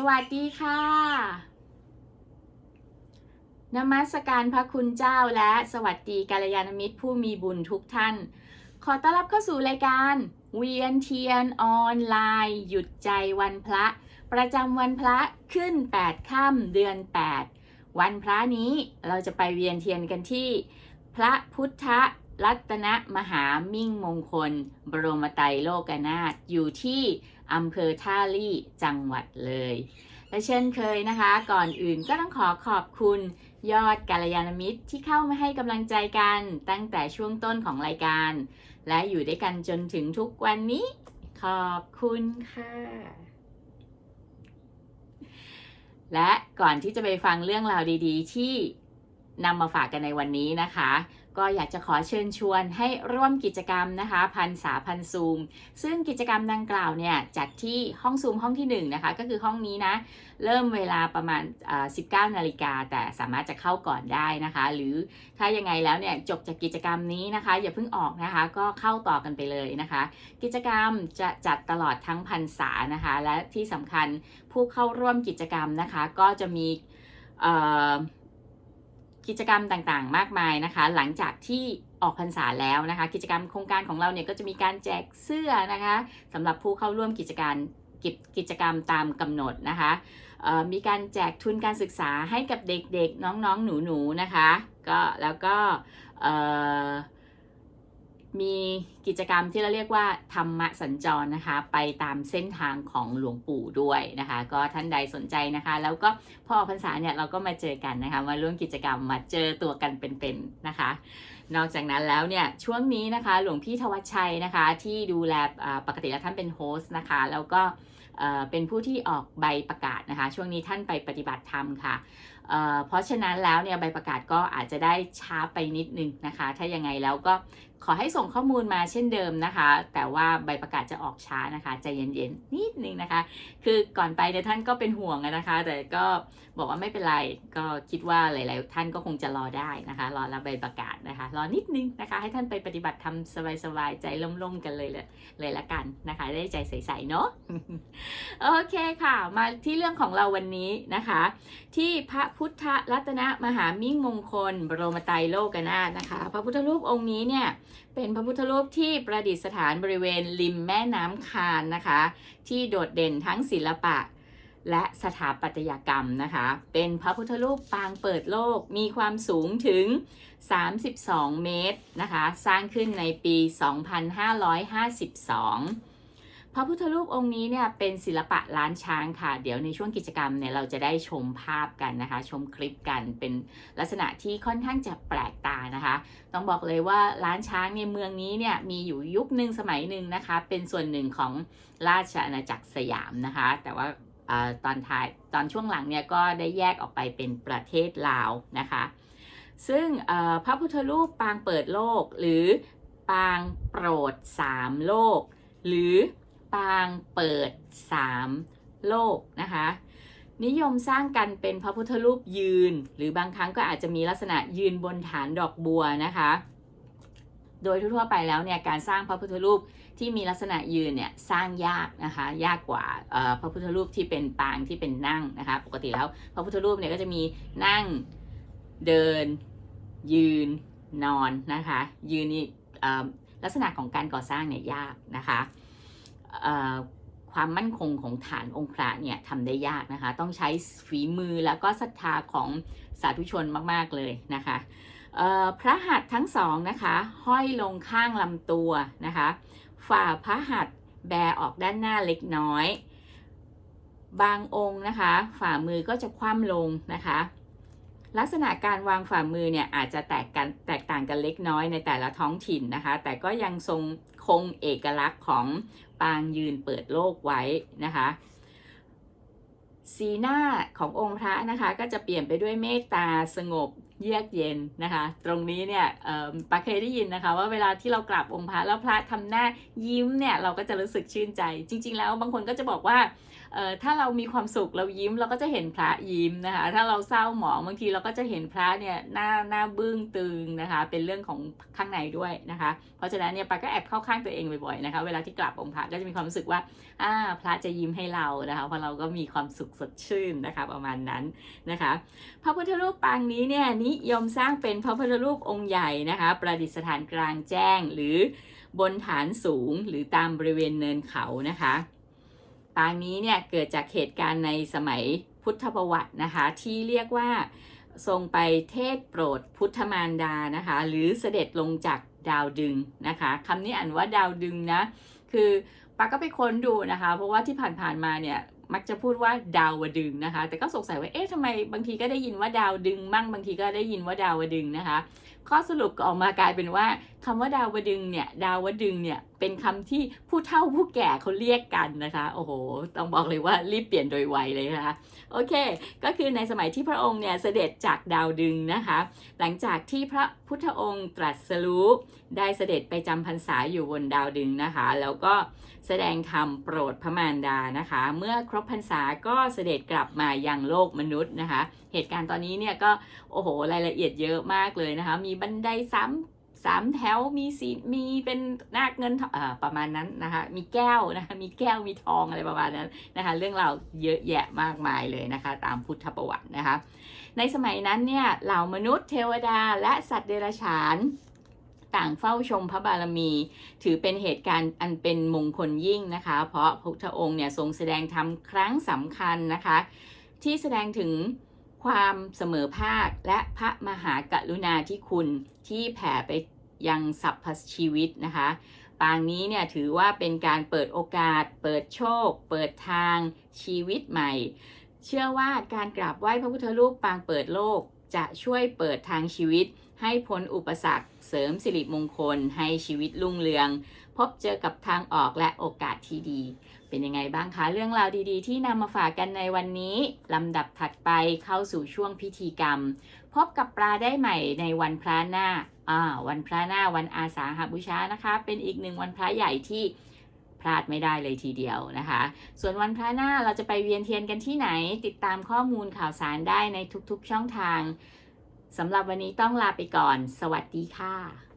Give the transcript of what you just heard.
สวัสดีค่ะ นมัสการพระคุณเจ้าและสวัสดีกัลยาณมิตรผู้มีบุญทุกท่าน ขอต้อนรับเข้าสู่รายการเวียนเทียนออนไลน์ หยุดใจวันพระ ประจำวันพระขึ้น 8ค่ำเดือน 8 วันพระนี้เราจะไปเวียนเทียนกันที่ พระพุทธรัตนมหามิ่งมงคล บรมไตรโลกนาถอยู่ที่ อำเภอท่าลี่จังหวัดเลย และเช่นเคยนะคะ ก่อนอื่นก็ต้องขอขอบคุณยอดกาลยานมิตรที่เข้ามาให้กำลังใจกันตั้งแต่ช่วงต้นของรายการ และอยู่ด้วยกันจนถึงทุกวันนี้ ขอบคุณค่ะ และก่อนที่จะไปฟังเรื่องราวดี ๆ ที่นำมาฝากกันในวันนี้นะคะ ก็อยากจะขอเชิญชวนให้ร่วมกิจกรรมนะคะพันษาพันซูม ซึ่งกิจกรรมดังกล่าวเนี่ยจัดที่ห้องซูมห้องที่1นนะคะก็คือห้องนี้นะ เริ่มเวลาประมาณ 19 นาฬิกาแต่สามารถจะเข้าก่อนได้นะคะ หรือถ้ายังไงแล้วเนี่ยจบจากกิจกรรมนี้นะคะ อย่าเพิ่งออกนะคะก็เข้าต่อกันไปเลยนะคะ กิจกรรมจะจัดตลอดทั้งพรรษานะคะ และที่สำคัญผู้เข้าร่วมกิจกรรมนะคะ ก็จะมีเกิจกรรมต่างๆ มากมายนะคะ หลังจากที่ออกพรรษาแล้วนะคะ กิจกรรมโครงการของเราเนี่ยก็จะมีการแจกเสื้อนะคะสำหรับผู้เข้าร่วมกิจการกิจกิจกรรมตามกำหนดนะคะมีการแจกทุนการศึกษาให้กับเด็กๆ น้องๆ หนูๆนะคะก็แล้วก็เมีกิจกรรมที่เราเรียกว่าธรรมสัญจรนะคะ ไปตามเส้นทางของหลวงปู่ด้วยนะคะ ก็ท่านใดสนใจนะคะ แล้วก็พออพรรษาเนี่ยเราก็มาเจอกันนะคะมาร่วมกิจกรรมมาเจอตัวกันเป็นๆนะคะ นอกจากนั้นแล้วเนี่ยช่วงนี้นะคะ หลวงพี่ทวัชชัยนะคะที่ดูแลปกติแล้วท่านเป็นโฮสต์นะคะ แล้วก็เป็นผู้ที่ออกใบประกาศนะคะ ช่วงนี้ท่านไปปฏิบัติธรรมค่ะเเพราะฉะนั้นแล้วเนี่ยใบประกาศก็อาจจะได้ช้าไปนิดนึงนะคะ ถ้ายังไงแล้วก็ ขอให้ส่งข้อมูลมาเช่นเดิมนะคะ แต่ว่าใบประกาศจะออกช้านะคะ ใจเย็นๆ นิดนึงนะคะ คือก่อนไปเนี่ยท่านก็เป็นห่วงนะคะ แต่ก็บอกว่าไม่เป็นไร ก็คิดว่าหลายๆ ท่านก็คงจะรอได้นะคะ รอรับใบประกาศนะคะ รอนิดนึงนะคะ ให้ท่านไปปฏิบัติทำสบายๆ ใจล่มๆ กันเลยเลยเลยละกันนะคะ ได้ใจใสๆ เนาะ โอเคค่ะ มาที่เรื่องของเราวันนี้นะคะ ที่พระพุทธรัตนมหามิ่งมงคล บรมไตรโลกนาถนะคะ พระพุทธรูปองค์นี้เนี่ยเป็นพระพุทธรูปที่ประดิษฐานบริเวณริมแม่น้ำคานนะคะ ที่โดดเด่นทั้งศิลปะและสถาปัตยกรรมนะคะ เป็นพระพุทธรูปปางเปิดโลก มีความสูงถึง 32 เมตรนะคะ สร้างขึ้นในปี 2552 ระพุทธรูปองค์นี้เนี่ยเป็นศิลปะล้านช้างค่ะ เดี๋ยวในช่วงกิจกรรมเนี่ยเราจะได้ชมภาพกันนะคะ ชมคลิปกันเป็นลักษณะที่ค่อนข้างจะแปลกตานะคะ ต้องบอกเลยว่าล้านช้างในเมืองนี้เนี่ยมีอยู่ยุคหนึ่งสมัยหนึ่งนะคะ เป็นส่วนหนึ่งของราชอาณาจักรสยามนะคะ แต่ว่าอตอนท้ายตอนช่วงหลังเนี่ยก็ได้แยกออกไปเป็นประเทศลาวนะคะ ซึ่งพระพุทธรูปปางเปิดโลกหรือปางโปรดสามโลก หรือ ปางเปิดสามโลกนะคะ นิยมสร้างกันเป็นพระพุทธรูปยืน หรือบางครั้งก็อาจจะมีลักษณะยืนบนฐานดอกบัวนะคะ โดยทั่วไปแล้วเนี่ยการสร้างพระพุทธรูปที่มีลักษณะยืนเนี่ยสร้างยากนะคะ ยากกว่าพระพุทธรูปที่เป็นปางที่เป็นนั่งนะคะ ปกติแล้วพระพุทธรูปเนี่ยก็จะมีนั่งเดิน ยืนนอนนะคะ ยืนนี่ลักษณะของการก่อสร้างเนี่ยยากนะคะ ความมั่นคงของฐานองค์พระเนี่ยทำได้ยากนะคะ ต้องใช้ฝีมือแล้วก็ศรัทธาของสาธุชนมาก ๆ เลยนะคะพระหัตถ์ทั้งสองนะคะ ห้อยลงข้างลำตัวนะคะ ฝ่าพระหัตถ์แบออกด้านหน้าเล็กน้อย บางองค์นะคะ ฝ่ามือก็จะคว่ำลงนะคะ ลักษณะการวางฝ่ามือเนี่ยอาจจะแตกกันแตกต่างกันเล็กน้อยในแต่ละท้องถิ่นนะคะ แต่ก็ยังทรงคงเอกลักษณ์ของปางยืนเปิดโลกไว้นะคะ สีหน้าขององค์พระนะคะก็จะเปลี่ยนไปด้วยเมตตาสงบเยือกเย็นนะคะ ตรงนี้เนี่ยปาเคยได้ยินนะคะ ว่าเวลาที่เรากราบองค์พระแล้วพระทำหน้ายิ้มเนี่ยเราก็จะรู้สึกชื่นใจ จริง ๆ แล้วบางคนก็จะบอกว่าถ้าเรามีความสุขเรายิ้มเราก็จะเห็นพระยิ้มนะคะ ถ้าเราเศร้าหมองบางทีเราก็จะเห็นพระเนี่ยหน้าหน้าบึ้งตึงนะคะ เป็นเรื่องของข้างในด้วยนะคะ เพราะฉะนั้นเนี่ยปาก็แอบเข้าข้างตัวเองบ่อยๆนะคะ เวลาที่กราบองค์พระก็จะมีความรู้สึกว่าอ่าพระจะยิ้มให้เรานะคะเพราะเราก็มีความสุขสดชื่นนะคะประมาณนั้นนะคะ พระพุทธรูปปางนี้เนี่ยนิยมสร้างเป็นพระพุทธรูปองค์ใหญ่นะคะ ประดิษฐานกลางแจ้งหรือบนฐานสูงหรือตามบริเวณเนินเขานะคะ ปางนี้เนี่ยเกิดจากเหตุการณ์ในสมัยพุทธประวัตินะคะที่เรียกว่าทรงไปเทศโปรดพุทธมารดานะคะหรือเสด็จลงจากดาวดึงนะคะคำนี้อ่านว่าดาวดึงนะคือปาก็ไปค้นดูนะคะ เพราะว่าที่ผ่านๆมาเนี่ยมักจะพูดว่าดาวดึงนะคะ แต่ก็สงสัยว่าเอ๊ะทำไมบางทีก็ได้ยินว่าดาวดึง มั่งบางทีก็ได้ยินว่าดาวดึงนะคะ ข้อสรุปก็ออกมากลายเป็นว่าคำว่าดาวดึงเนี่ยดาวดึงเนี่ยเป็นคำที่ผู้เฒ่าผู้แก่เขาเรียกกันนะคะ โอ้โห ต้องบอกเลยว่ารีบเปลี่ยนโดยไวเลยนะคะโอเค ก็คือในสมัยที่พระองค์เนี่ยเสด็จจากดาวดึงนะคะ หลังจากที่พระพุทธองค์ตรัสรู้ได้เสด็จไปจำพรรษาอยู่บนดาวดึงนะคะ แล้วก็แสดงธรรมโปรดพระมารดานะคะ เมื่อครบพรรษาก็เสด็จกลับมายังโลกมนุษย์นะคะ เหตุการณ์ตอนนี้เนี่ยก็โอ้โหรายละเอียดเยอะมากเลยนะคะ มีบันไดซ้ำสามแถวมีสีมีเป็นนาคเงินทออประมาณนั้นนะคะมีแก้วนะคะมีแก้วมีทองอะไรประมาณนั้นนะคะเรื่องราวเยอะแยะมากมายเลยนะคะ ตามพุทธประวัตินะคะ ในสมัยนั้นเนี่ยเหล่ามนุษย์เทวดาและสัตว์เดรัจฉานต่างเฝ้าชมพระบารมี ถือเป็นเหตุการณ์อันเป็นมงคลยิ่งนะคะ เพราะพระพุทธองค์เนี่ยทรงแสดงธรรมครั้งสำคัญนะคะ ที่แสดงถึง ความเสมอภาคและพระมหากรุณาธิคุณที่แผ่ไปยังสรรพชีวิตนะคะ ปางนี้เนี่ยถือว่าเป็นการเปิดโอกาส เปิดโชค เปิดทางชีวิตใหม่ เชื่อว่าการกราบไหว้พระพุทธรูปปางเปิดโลกจะช่วยเปิดทางชีวิต ให้พ้นอุปสรรค เสริมสิริมงคล ให้ชีวิตรุ่งเรือง พบเจอกับทางออกและโอกาสที่ดี เป็นยังไงบ้างคะ เรื่องราวดีๆ ที่นำมาฝากกันในวันนี้ลำดับถัดไปเข้าสู่ช่วงพิธีกรรม พบกับปลาได้ใหม่ในวันพระหน้าอ่าวันพระหน้าวันอาสาหบูชานะคะ เป็นอีกหนึ่งวันพระใหญ่ที่พลาดไม่ได้เลยทีเดียวนะคะ ส่วนวันพระหน้าเราจะไปเวียนเทียนกันที่ไหน ติดตามข้อมูลข่าวสารได้ในทุกๆช่องทางสำหรับวันนี้ต้องลาไปก่อน สวัสดีค่ะ